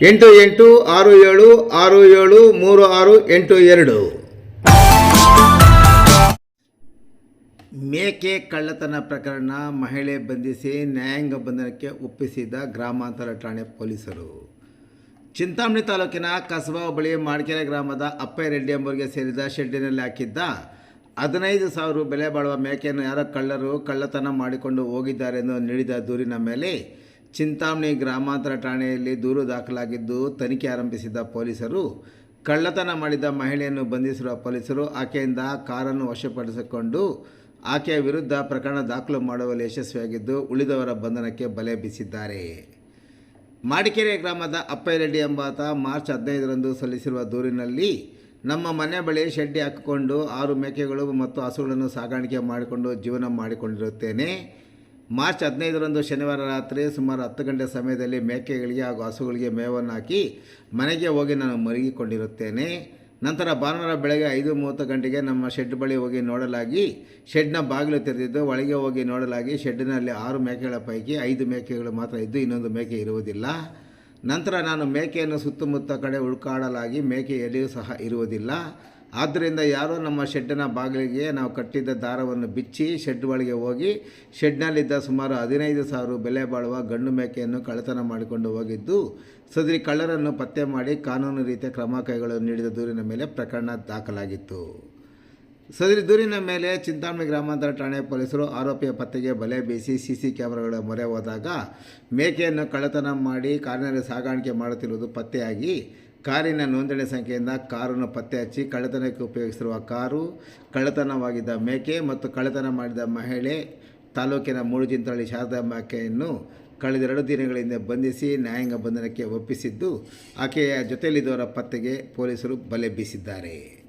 ಎಂಟು ಎಂಟು ಆರು ಏಳು ಆರು ಏಳು, ಮೂರು ಆರು, ಎಂಟು ಎರಡು. ಮೇಕೆ ಕಳ್ಳತನ ಪ್ರಕರಣ ಮಹಿಳೆ ಬಂಧಿಸಿ ನ್ಯಾಯಾಂಗ ಬಂಧನಕ್ಕೆ ಒಪ್ಪಿಸಿದ ಗ್ರಾಮಾಂತರ ಠಾಣೆ ಪೊಲೀಸರು. ಚಿಂತಾಮಣಿ ತಾಲೂಕಿನ ಕಸಬಾ ಬಳಿ ಮಾಡ್ಕೆರೆ ಗ್ರಾಮದ ಅಪ್ಪಯ್ಯರೆಡ್ಡಿ ಎಂಬುವರಿಗೆ ಸೇರಿದ ಶೆಡ್ಡಿನಲ್ಲಿ ಹಾಕಿದ್ದ ಹದಿನೈದು ಸಾವಿರ ಬೆಲೆ ಬಾಳುವ ಮೇಕೆಯನ್ನು ಯಾರೋ ಕಳ್ಳರು ಕಳ್ಳತನ ಮಾಡಿಕೊಂಡು ಹೋಗಿದ್ದಾರೆಂದು ನೀಡಿದ ದೂರಿನ ಮೇಲೆ ಚಿಂತಾಮಣಿ ಗ್ರಾಮಾಂತರ ಠಾಣೆಯಲ್ಲಿ ದೂರು ದಾಖಲಾಗಿದ್ದು ತನಿಖೆ ಆರಂಭಿಸಿದ ಪೊಲೀಸರು, ಕಳ್ಳತನ ಮಾಡಿದ ಮಹಿಳೆಯನ್ನು ಬಂಧಿಸಿರುವ ಪೊಲೀಸರು ಆಕೆಯಿಂದ ಕಾರನ್ನು ವಶಪಡಿಸಿಕೊಂಡು ಆಕೆಯ ವಿರುದ್ಧ ಪ್ರಕರಣ ದಾಖಲು ಮಾಡುವಲ್ಲಿ ಯಶಸ್ವಿಯಾಗಿದ್ದು ಉಳಿದವರ ಬಂಧನಕ್ಕೆ ಬಲೆ ಬೀಸಿದ್ದಾರೆ. ಮಾಡಿಕೆರೆ ಗ್ರಾಮದ ಅಪ್ಪಯ್ಯರೆಡ್ಡಿ ಎಂಬಾತ ಮಾರ್ಚ್ ಹದಿನೈದರಂದು ಸಲ್ಲಿಸಿರುವ ದೂರಿನಲ್ಲಿ ನಮ್ಮ ಮನೆ ಬಳಿ ಶೆಡ್ಡಿ ಹಾಕಿಕೊಂಡು ಆರು ಮೇಕೆಗಳು ಮತ್ತು ಹಸುಗಳನ್ನು ಸಾಗಾಣಿಕೆ ಮಾಡಿಕೊಂಡು ಜೀವನ ಮಾಡಿಕೊಂಡಿರುತ್ತೇನೆ. ಮಾರ್ಚ್ ಹದಿನೈದರಂದು ಶನಿವಾರ ರಾತ್ರಿ ಸುಮಾರು ಹತ್ತು ಗಂಟೆ ಸಮಯದಲ್ಲಿ ಮೇಕೆಗಳಿಗೆ ಹಾಗೂ ಹಸುಗಳಿಗೆ ಮೇವನ್ನು ಹಾಕಿ ಮನೆಗೆ ಹೋಗಿ ನಾನು ಮಲಗಿಕೊಂಡಿರುತ್ತೇನೆ. ನಂತರ ಭಾನುವಾರ ಬೆಳಗ್ಗೆ ಐದು ಮೂವತ್ತು ಗಂಟೆಗೆ ನಮ್ಮ ಶೆಡ್ ಬಳಿ ಹೋಗಿ ನೋಡಲಾಗಿ ಶೆಡ್ನ ಬಾಗಿಲು ತೆರೆದಿದ್ದು ಒಳಗೆ ಹೋಗಿ ನೋಡಲಾಗಿ ಶೆಡ್ನಲ್ಲಿ ಆರು ಮೇಕೆಗಳ ಪೈಕಿ ಐದು ಮೇಕೆಗಳು ಮಾತ್ರ ಇದ್ದು ಇನ್ನೊಂದು ಮೇಕೆ ಇರುವುದಿಲ್ಲ. ನಂತರ ನಾನು ಮೇಕೆಯನ್ನು ಸುತ್ತಮುತ್ತ ಕಡೆ ಹುಡುಕಾಡಲಾಗಿ ಮೇಕೆ ಎಲ್ಲಿಯೂ ಸಹ ಇರುವುದಿಲ್ಲ. ಆದ್ದರಿಂದ ಯಾರೋ ನಮ್ಮ ಶೆಡ್ಡಿನ ಬಾಗಿಲಿಗೆ ನಾವು ಕಟ್ಟಿದ್ದ ದಾರವನ್ನು ಬಿಚ್ಚಿ ಶೆಡ್ ಒಳಗೆ ಹೋಗಿ, ಶೆಡ್ನಲ್ಲಿದ್ದ ಸುಮಾರು ಹದಿನೈದು ಸಾವಿರ ಬೆಲೆ ಬಾಳುವ ಗಂಡು ಮೇಕೆಯನ್ನು ಕಳ್ಳತನ ಮಾಡಿಕೊಂಡು ಹೋಗಿದ್ದು, ಸದರಿ ಕಳ್ಳರನ್ನು ಪತ್ತೆ ಮಾಡಿ ಕಾನೂನು ರೀತಿಯ ಕ್ರಮ ಕೈಗೊಳ್ಳಲು ನೀಡಿದ ದೂರಿನ ಮೇಲೆ ಪ್ರಕರಣ ದಾಖಲಾಗಿತ್ತು. ಸದರಿ ದೂರಿನ ಮೇಲೆ ಚಿಂತಾಮಣಿ ಗ್ರಾಮಾಂತರ ಠಾಣೆ ಪೊಲೀಸರು ಆರೋಪಿಯ ಪತ್ತೆಗೆ ಬಲೆ ಬೀಸಿ ಸಿ ಸಿ ಕ್ಯಾಮೆರಾಗಳ ಮೊರೆ ಹೋದಾಗ ಮೇಕೆಯನ್ನು ಕಳ್ಳತನ ಮಾಡಿ ಕಾರಿನಲ್ಲಿ ಸಾಗಾಣಿಕೆ ಮಾಡುತ್ತಿರುವುದು ಪತ್ತೆಯಾಗಿ. ಕಾರಿನ ನೋಂದಣಿ ಸಂಖ್ಯೆಯಿಂದ ಕಾರನ್ನು ಪತ್ತೆ ಹಚ್ಚಿ ಕಳ್ಳತನಕ್ಕೆ ಉಪಯೋಗಿಸಿರುವ ಕಾರು, ಕಳ್ಳತನವಾಗಿದ್ದ ಮೇಕೆ ಮತ್ತು ಕಳ್ಳತನ ಮಾಡಿದ ಮಹಿಳೆ ತಾಲೂಕಿನ ಮೂಡುಜಿಂತಳ್ಳಿ ಶಾರದಾ ಮೇಕೆಯನ್ನು ಕಳೆದೆರಡು ದಿನಗಳಿಂದ ಬಂಧಿಸಿ ನ್ಯಾಯಾಂಗ ಬಂಧನಕ್ಕೆ ಒಪ್ಪಿಸಿದ್ದು, ಆಕೆಯ ಜೊತೆಯಲ್ಲಿದ್ದವರ ಪತ್ತೆಗೆ ಪೊಲೀಸರು ಬಲೆ ಬೀಸಿದ್ದಾರೆ.